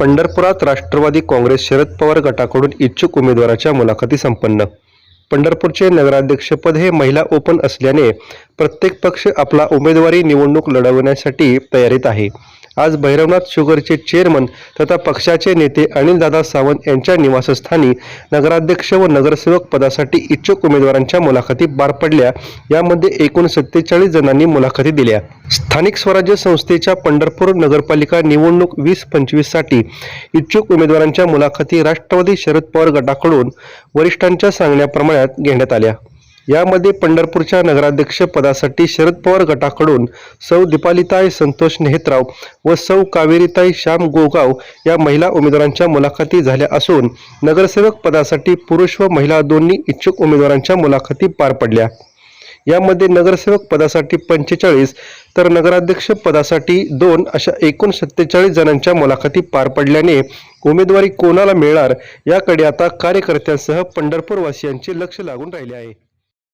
पंढरपुरात राष्ट्रवादी काँग्रेस शरद पवार गटाकडून इच्छुक उमेदवाराच्या मुलाखती संपन्न. पंढरपूरचे नगराध्यक्षपद हे महिला ओपन असल्याने प्रत्येक पक्ष आपला उमेदवारी निवडणूक लढवण्यासाठी तयारीत आहे. आज भैरवनाथ शुगरचे चेअरमन तथा पक्षाचे नेते अनिलदादा सावंत यांच्या निवासस्थानी नगराध्यक्ष व नगरसेवक पदासाठी इच्छुक उमेदवारांच्या मुलाखती पार पडल्या. यामध्ये एकूण सत्तेचाळीस जणांनी मुलाखती दिल्या. स्थानिक स्वराज्य संस्थेच्या पंढरपूर नगरपालिका निवडणूक वीस पंचवीससाठी इच्छुक उमेदवारांच्या मुलाखती राष्ट्रवादी शरद पवार गटाकडून वरिष्ठांच्या सांगण्याप्रमाणे घेण्यात आल्या. यामध्ये पंढरपूरच्या नगराध्यक्ष पदासाठी शरद पवार गटाकडून सौ दीपालिताई संतोष नेहत्राव व सौ कावेरीताई श्याम गोगाव या महिला उमेदवारांच्या मुलाखती झाल्या असून नगरसेवक पदासाठी पुरुष व महिला दोन्ही इच्छुक उमेदवारांच्या मुलाखती पार पडल्या. यामध्ये नगरसेवक पदासाठी पंचेचाळीस तर नगराध्यक्ष पदासाठी दोन अशा एकूण सत्तेचाळीस जणांच्या मुलाखती पार पडल्याने उमेदवारी कोणाला मिळणार याकडे आता कार्यकर्त्यांसह पंढरपूरवासियांचे लक्ष लागून राहिले आहे.